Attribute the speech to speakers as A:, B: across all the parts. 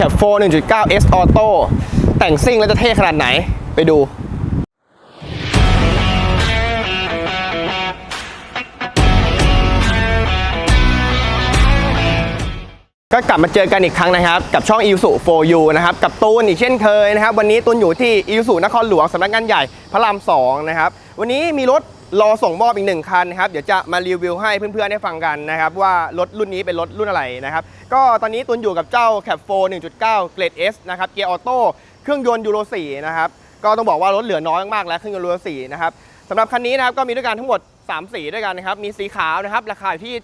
A: Cap 4 1.9 S Auto แต่งซิ่งแล้วจะเท่ขนาดไหนไปดูก็กลับมาเจอกันอีกครั้งนะครับ กับช่อง i ิ s u 4U นะครับ กับตูนอีกเช่นเคยนะครับ วันนี้ตูนอยู่ที่ i ิ s u นครหลวงสำนักงานใหญ่พระราม2นะครับ วันนี้มีรถ รอส่งมอบอีกหนึ่งคันนะครับ เดี๋ยวจะมารีวิวให้เพื่อนๆได้ฟังกันนะครับว่ารถรุ่นนี้เป็นรถรุ่นอะไรนะครับ ก็ตอนนี้ตูนอยู่กับเจ้า Cap 4 1.9 เกรด S นะครับ เกียร์ออโต้ เครื่องยนต์ยูโร4นะครับ ก็ต้องบอกว่ารถเหลือน้อยมากแล้วเครื่องยนต์ยูโร4นะครับสำหรับคันนี้นะครับก็มีด้วยกันทั้งหมด 3 สีด้วยกันนะครับ มีสีขาวนะครับ ราคาอยู่ที่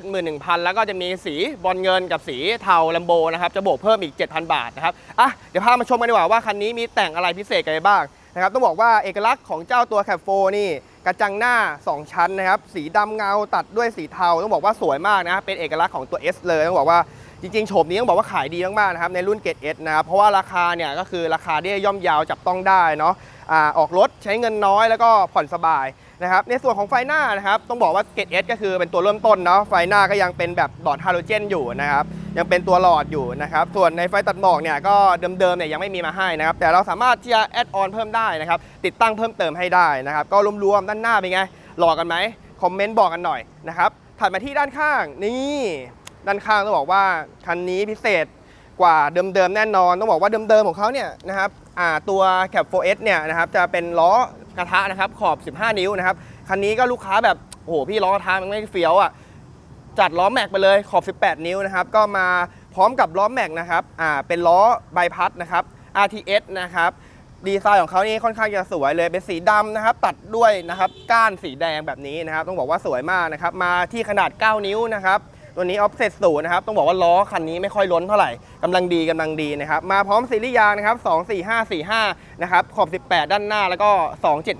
A: 771,000 แล้วก็จะมีสีบอลเงินกับสีเทาลัมโบนะครับ จะบวกเพิ่มอีก 7,000 บาทนะครับ อะ เดี๋ยวพามาชมกันดีกว่าว่าคันนี้มีแต่งอะไรพิเศษกันบ้างนะครับ ต้องบอกว่าเอกลักษณ์ของเจ้าตัวแคปโฟนี่ กระจังหน้า 2 ชั้นนะครับ สีดำเงาตัดด้วยสีเทา ต้องบอกว่าสวยมากนะ เป็นเอกลักษณ์ของตัว S เลยต้องบอกว่าจริงๆโฉมนี้ต้องบอกว่าขายดีมากๆนะครับในรุ่นเกรด S นะครับ เพราะว่าราคาเนี่ยก็คือราคาที่ย่อมยาวจับต้องได้เนาะอออกรถใช้เงินน้อยแล้วก็ผ่อนสบาย นะครับในส่วนของไฟหน้านะครับต้องบอกว่าเกรด S ก็คือเป็นตัวเริ่มต้นเนาะไฟหน้าก็ยังเป็นแบบหลอดฮาโลเจนอยู่นะครับยังเป็นตัวหลอดอยู่นะครับส่วนในไฟตัดหมอกเนี่ยก็เดิมๆเนี่ยยังไม่มีมาให้นะครับแต่เราสามารถที่จะแอดออนเพิ่มได้นะครับติดตั้งเพิ่มเติมให้ได้นะครับก็รวมๆด้านหน้าเป็นไงหลอกันไหมคอมเมนต์บอกกันหน่อยนะครับถัดมาที่ด้านข้างนี่ด้านข้างต้องบอกว่าคันนี้พิเศษกว่าเดิมๆแน่นอน ต้องบอกว่าเดิมๆของเขาเนี่ยนะครับตัว Cap 4S เนี่ยนะครับจะเป็นล้อ กระทะนะครับขอบ 15 นิ้วนะครับคันนี้ก็ลูกค้าแบบโอ้โหพี่ล้อกระทะมันไม่เฟี้ยวอะจัดล้อแม็กไปเลยขอบ 18 นิ้วนะครับก็มาพร้อมกับล้อแม็กนะครับอ่าเป็นล้อใบพัดนะครับ RTS นะครับดีไซน์ของเขานี่ค่อนข้างจะสวยเลยเป็นสีดำนะครับ ตัดด้วยนะครับก้านสีแดงแบบนี้นะครับ ต้องบอกว่าสวยมากนะครับ มาที่ขนาด 9 นิ้วนะครับ ตัวนี้ออฟเซตศูนย์นะครับ ต้องบอกว่าล้อคันนี้ไม่ค่อยล้นเท่าไหร่กำลังดีกำลังดีนะครับ มาพร้อมซีรีส์ยางนะครับ 24545 นะครับ ขอบ 18 ด้านหน้าแล้วก็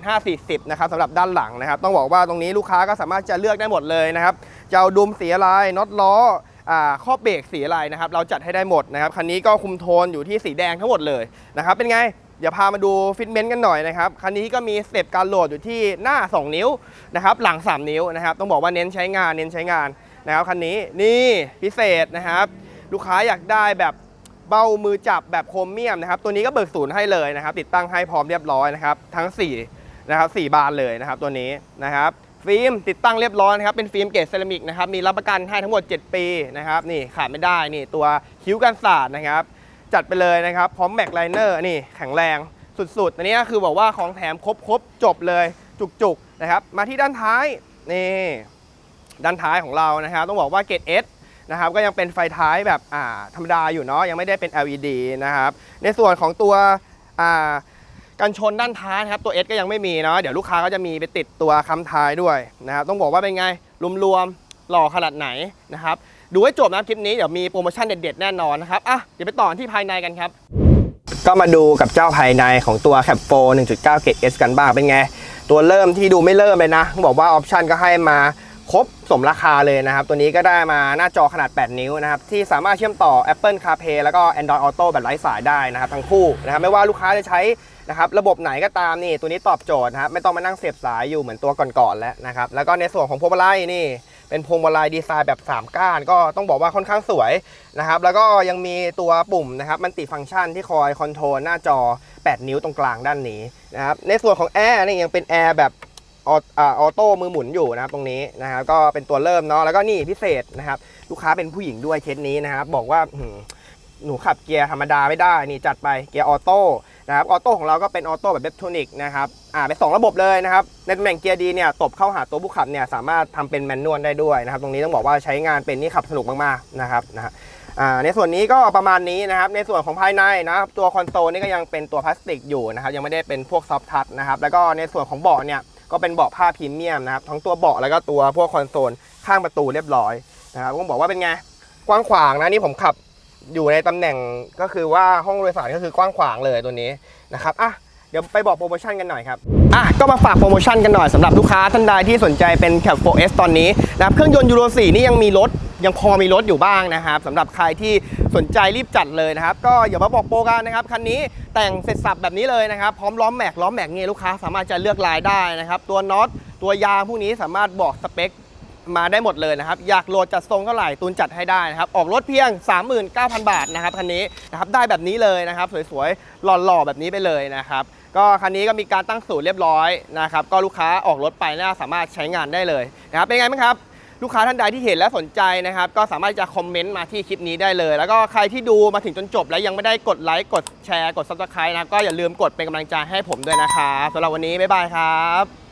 A: 27540 นะครับสำหรับด้านหลังนะครับ ต้องบอกว่าตรงนี้ลูกค้าก็สามารถจะเลือกได้หมดเลยนะครับจะเอาดุมสีอะไรน็อตล้อข้อเบรกสีอะไรนะครับ เราจัดให้ได้หมดนะครับ คันนี้ก็คุมโทนอยู่ที่สีแดงทั้งหมดเลยนะครับ เป็นไงเดี๋ยวพามาดูฟิตเมนต์กันหน่อยนะครับ คันนี้ก็มีสเต็ปการโหลดอยู่ที่หน้า 2 นิ้วนะครับ หลัง 3 นิ้วนะครับ ต้องบอกว่าเน้นใช้งาน เน้นใช้งาน นะครับคันนี้นี่พิเศษนะครับ ลูกค้าอยากได้แบบเบ้ามือจับแบบโครเมียมนะครับ ตัวนี้ก็เบิกศูนย์ให้เลยนะครับ ติดตั้งให้พร้อมเรียบร้อยนะครับ ทั้ง4นะครับ4บานเลยนะครับ ตัวนี้นะครับฟิล์มติดตั้งเรียบร้อยนะครับเป็นฟิล์มเกรดเซรามิกนะครับมีรับประกันให้ทั้งหมด 7 ปีนะครับนี่ขาดไม่ได้นี่ตัวคิ้วกันศาสตร์นะครับ จัดไปเลยนะครับ พร้อมแม็กไลเนอร์นี่แข็งแรงสุดๆอันนี้ก็คือบอกว่าของแถมครบๆจบเลยจุกๆนะครับ มาที่ด้านท้ายนี่ ด้านท้ายของเรานะครับต้องบอกว่าเกรด S นะครับก็ยังเป็นไฟท้ายแบบอ่าธรรมดาอยู่เนาะยังไม่ได้เป็น LED นะครับในส่วนของตัวอ่ากันชนด้านท้ายนะครับตัว S ก็ยังไม่มีเนาะเดี๋ยวลูกค้าก็จะมีไปติดตัวค้ำท้ายด้วยนะครับต้องบอกว่าเป็นไงรวมๆหล่อขนาดไหนนะครับดูให้จบนะคลิปนี้เดี๋ยวมีโปรโมชั่นเด็ดๆแน่นอนนะครับอะเดี๋ยวไปต่อที่ภายในกันครับ ก็มาดูกับเจ้าภายในของตัว Cap 4 1.9เกรด S กันบ้างเป็นไง ตัวเริ่มที่ดูไม่เริ่มเลยนะต้องบอกว่าออปชันก็ให้มา ครบสมราคาเลยนะครับ ตัวนี้ก็ได้มาหน้าจอขนาด 8 นิ้วนะครับ ที่สามารถเชื่อมต่อ Apple CarPlay แล้วก็ Android Auto แบบไร้สายได้นะครับ ทั้งคู่นะครับ ไม่ว่าลูกค้าจะใช้นะครับระบบไหนก็ตามนี่ตัวนี้ตอบโจทย์นะครับ ไม่ต้องมานั่งเสียบสายอยู่เหมือนตัวก่อนๆแล้วนะครับ แล้วก็ในส่วนของพวงมาลัยนี่ เป็นพวงมาลัยดีไซน์แบบ 3 ก้าน ก็ต้องบอกว่าค่อนข้างสวยนะครับ แล้วก็ยังมีตัวปุ่มนะครับมันติฟังก์ชันที่คอยคอนโทรลหน้าจอ 8 นิ้วตรงกลางด้านนี้นะครับในส่วนของแอร์นี่ยังเป็นแอร์แบบ ออโต้มือหมุนอยู่นะครับตรงนี้นะครับก็เป็นตัวเริ่มเนาะแล้วก็นี่พิเศษนะครับลูกค้าเป็นผู้หญิงด้วยเคสนี้นะครับบอกว่าหนูขับเกียร์ธรรมดาไม่ได้นี่จัดไปเกียร์ออโต้นะครับออโต้ของเราก็เป็นออโต้แบบเบปโทนิกนะครับอ่าเป็นสองระบบเลยนะครับในตำแหน่งเกียร์ดีเนี่ยตบเข้าหาตัวผู้ขับเนี่ยสามารถทำเป็นแมนนวลได้ด้วยนะครับตรงนี้ต้องบอกว่าใช้งานเป็นนี่ขับสนุกมากๆนะครับนะฮะอ่าในส่วนนี้ก็ประมาณนี้นะครับ ในส่วนของภายในนะครับตัวคอนโซลนี่ก็ยังเป็นตัวพลาสติกอยู่นะครับยังไม่ได้เป็นพวกซอฟทัชนะครับแล้วก็ในส่วนของเบาะเนี่ย ก็เป็นเบาะผ้าพรีเมียมนะครับทั้งตัวเบาะแล้วก็ตัวพวกคอนโซลข้างประตูเรียบร้อยนะครับต้องบอกว่าเป็นไงกว้างขวางนะนี่ผมขับอยู่ในตำแหน่งก็คือว่าห้องโดยสารก็คือกว้างขวางเลยตัวนี้นะครับอะเดี๋ยวไปบอกโปรโมชั่นกันหน่อยครับ อะ ก็มาฝากโปรโมชั่นกันหน่อยสำหรับลูกค้าท่านใดที่สนใจเป็นแคป 4S ตอนนี้นะครับ เครื่องยนต์ยูโร4นี่ยังมีลด ยังพอมีรถอยู่บ้างนะครับสำหรับใครที่สนใจรีบจัดเลยนะครับ ก็อย่ามาบอกโปรกันนะครับคันนี้แต่งเสร็จสับแบบนี้เลยนะครับ พร้อมล้อมแม็กล้อมแม็กเนี่ยลูกค้าสามารถจะเลือกลายได้นะครับ ตัวน็อตตัวยางพวกนี้สามารถบอกสเปคมาได้หมดเลยนะครับ อยากโหลดจัดทรงเท่าไหร่ตูนจัดให้ได้นะครับ ออกรถเพียง 39,000 บาทนะครับคันนี้นะครับได้แบบนี้เลยนะครับ สวยๆ หล่อๆ แบบนี้ไปเลยนะครับ ก็คันนี้ก็มีการตั้งศูนย์เรียบร้อยนะครับ ก็ลูกค้าออกรถไปน่าสามารถใช้งานได้เลยนะครับเป็นไงบ้างครับ ลูกค้าท่านใดที่เห็นและสนใจนะครับ ก็สามารถจะคอมเมนต์มาที่คลิปนี้ได้เลย แล้วก็ใครที่ดูมาถึงจนจบ แล้วยังไม่ได้กดไลค์กดแชร์กด subscribe นะครับก็อย่าลืมกดเป็นกำลังใจให้ผมด้วยนะครับสำหรับวันนี้บ๊ายบายครับ